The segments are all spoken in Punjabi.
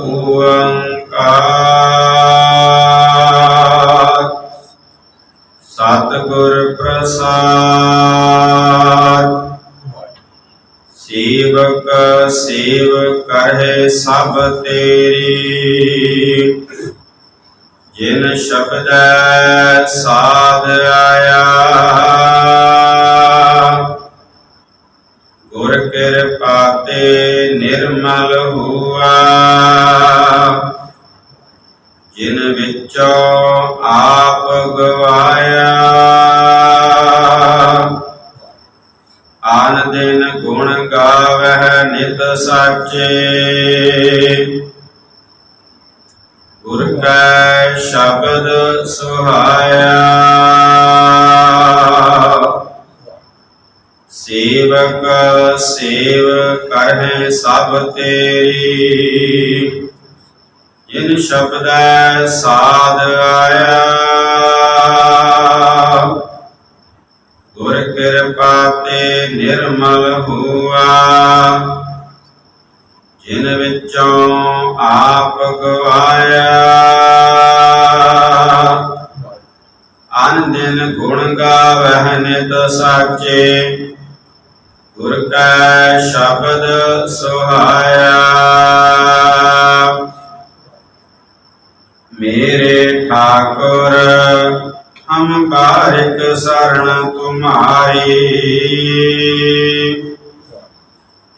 ਓੰਕਾਰ ਸਤਿਗੁਰ ਪ੍ਰਸਾਦ। ਸੇਵਕ ਸੇਵ ਕਰਹਿ ਸਭ ਤੇਰੀ। ਜਿਨ ਸ਼ਬਦ ਸਾਧ ਆਇਆ। ਗੁਰ ਕਿਰਪਾ ਤੇ ਨਿਰਮਲ ਹੁਆ। ਗਾਵਹਿ ਸਾਚੇ। ਗੁਰ ਕੈ ਸ਼ਬਦ ਸੁਹਾਇਆ। ਸੇਵਕ ਸੇਵ ਕਰਹਿ ਸਭ ਤੇਰੀ। ਜਿਨ ਸ਼ਬਦੈ ਸਾਧ ਆਇਆ। ਗੁਰ ਕਿਰਪਾ ਤੇ ਨਿਰਮਲ ਹੁਆ। ਜਿਨ ਵਿੱਚੋਂ ਆਪ ਗਵਾਇਆ। ਅਨ ਦਿਨ ਗੁਣ ਗਾਵਹਿ ਨਿਤ ਸਾਚੇ, ਗੁਰ ਕੈ ਸ਼ਬਦ ਸੁਹਾਇਆ। ਮੇਰੇ ਠਾਕੁਰ ਹਮ ਬਾਰਿਕ ਸਰਣ ਤੁਮਾਰੀ।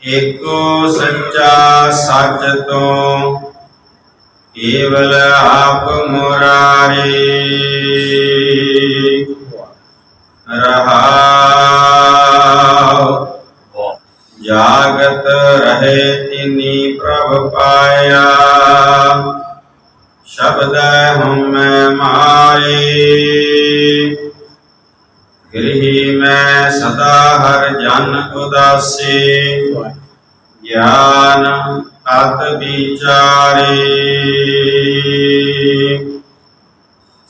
ਏਕੋ ਸੱਚਾ ਸੱਚ ਤੋਂ ਕੇਵਲ ਆਪ ਮੁਰਾਰੀ। ਰਹਾਉ ਜਾਗਤ ਰਹੇ ਤਿਨੀ ਪ੍ਰਭ ਪਾਇਆ। ਸ਼ਬਦ ਹਮੈ ਮਾਰੇ। ਗ੍ਰਹੀ ਮੈਂ ਸਦਾ ਹਰ ਜਨ ਉਦਾਸੀ। ਗਿਆਨ ਤਤ ਵਿਚਾਰੇ।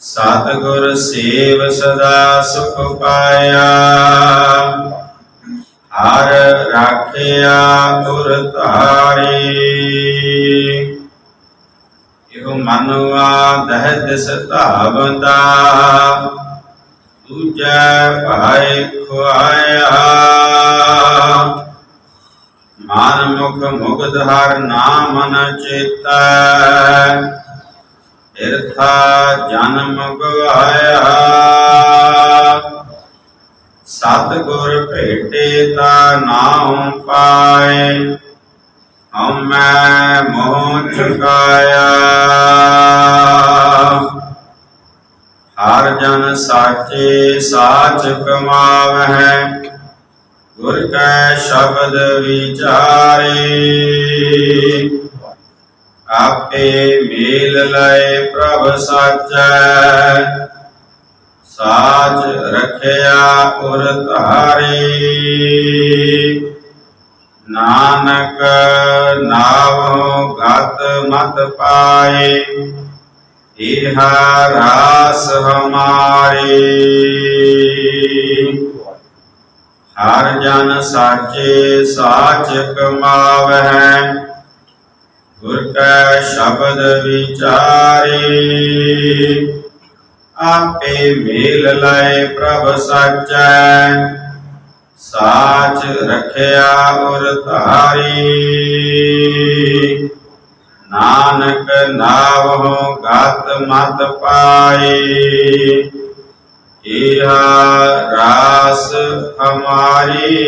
ਸਤਿਗੁਰ ਸੇਵ ਸਦਾ ਸੁਖ ਪਾਇਆ। ਹਰ ਰਾਖਿਆ ਗੁਰ ਧਾਰੇ। ਇਹੋ ਮਨਵਾ ਦਹਿ ਦਿਸ ਧਾਵਦਾ ਦੂਜੈ ਭਾਇ ਖੁਆਇਆ। ਮਨ ਮੁਖ ਮੁਗਧ ਹਰ ਨਾਮ ਨ ਚੇਤੈ। ਇਰਥਾ ਜਨਮ ਗਵਾਇਆ। ਸਤ ਗੁਰ ਭੇਟੇ ਤਾ ਨਾਉ ਪਾਏ। ਹਮੈ ਮੋਹ ਚੁਕਾਇਆ। ਹਰ ਜਨ ਸਾਚੇ ਸਾਚ ਕਮਾਵਹਿ, ਗੁਰ ਕੈ ਸ਼ਬਦ ਵਿਚਾਰੇ। ਆਪੇ ਮੇਲ ਲਏ ਪ੍ਰਭ ਸਾਚੈ, ਸਾਚ ਰਖਿਆ ਉਰ ਧਾਰੇ। ਨਾਨਕ ਨਾਵ ਗਤ ਮਤ ਪਾਏ ਇਹ ਰਾਸ ਹਮਾਰੇ। ਹਰ ਜਨ ਸਾਚੇ ਸਾਚ ਕਮਾਵਹਿ, ਗੁਰ ਕੈ ਸ਼ਬਦ ਵਿਚਾਰੇ। ਆਪੇ ਮੇਲ ਲਏ ਪ੍ਰਭ ਸਾਚੈ, ਸਾਚ ਰਖਿਆ ਉਰ ਧਾਰੀ। ਨਾਨਕ ਨਾਵਹੁ ਗਤ ਮਤ ਪਾਏ ਇਹ ਰਾਸ ਹਮਾਰੀ।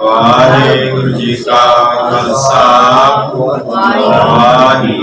ਵਾਹਿਗੁਰੂ ਜੀ ਕਾ ਖਾਲਸਾ ਵਾਹਿਗੁਰੂ